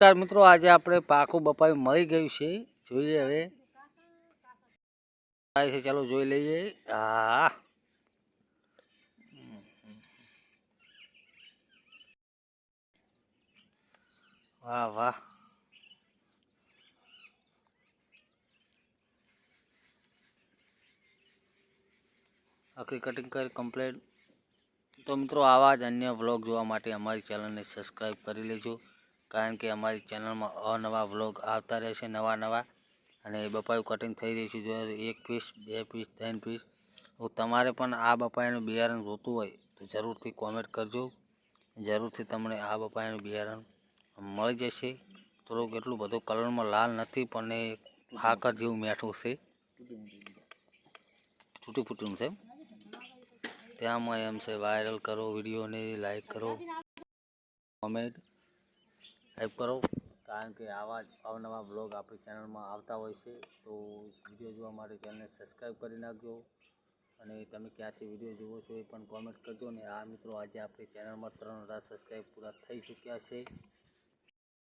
નમસ્કાર મિત્રો, આજે આપણે પાકું બપાયું મળી ગયું છે. જોઈએ હવે. ચાલો જોઈ લઈએ. હા વાહ વાહ. આખી કટિંગ કરી કમ્પ્લેટ તો મિત્રો, આવા જ અન્ય વ્લોગ જોવા માટે અમારી ચેનલને સબસ્ક્રાઈબ કરી લેજો. કારણ કે અમારી ચેનલમાં અનવા વ્લોગ આવતા રહેશે, નવા નવા. અને બપાયું કટિંગ થઈ રહ્યું છે, જો એક પીસ બે પીસ ત્રણ પીસ તો તમારે પણ આ બપાયાનું બિયારણ જોતું હોય તો જરૂરથી કોમેન્ટ કરજો. જરૂરથી તમને આ બપાયાનું બિયારણ મળી જશે. થોડુંક એટલું બધું કલરમાં લાલ નથી, પણ એ હાકર જેવું મીઠું છે. તૂટી ફૂટ્યું છે ત્યાંમાં એમ છે વાયરલ કરો વિડીયોને લાઈક કરો. કોમેન્ટ ટાઈપ કરો, કારણ કે આવા જ અવનવા બ્લોગ આપણી ચેનલમાં આવતા હોય છે, તો વીડિયો જોવા માટે ચેનલને સબસ્ક્રાઈબ કરી નાખજો. અને તમે ક્યાંથી વીડિયો જુઓ છો એ પણ કોમેન્ટ કરજો. ને આ મિત્રો, આજે આપણી ચેનલમાં ત્રણ હજાર સબસ્ક્રાઈબ પૂરા થઈ ચૂક્યા છે.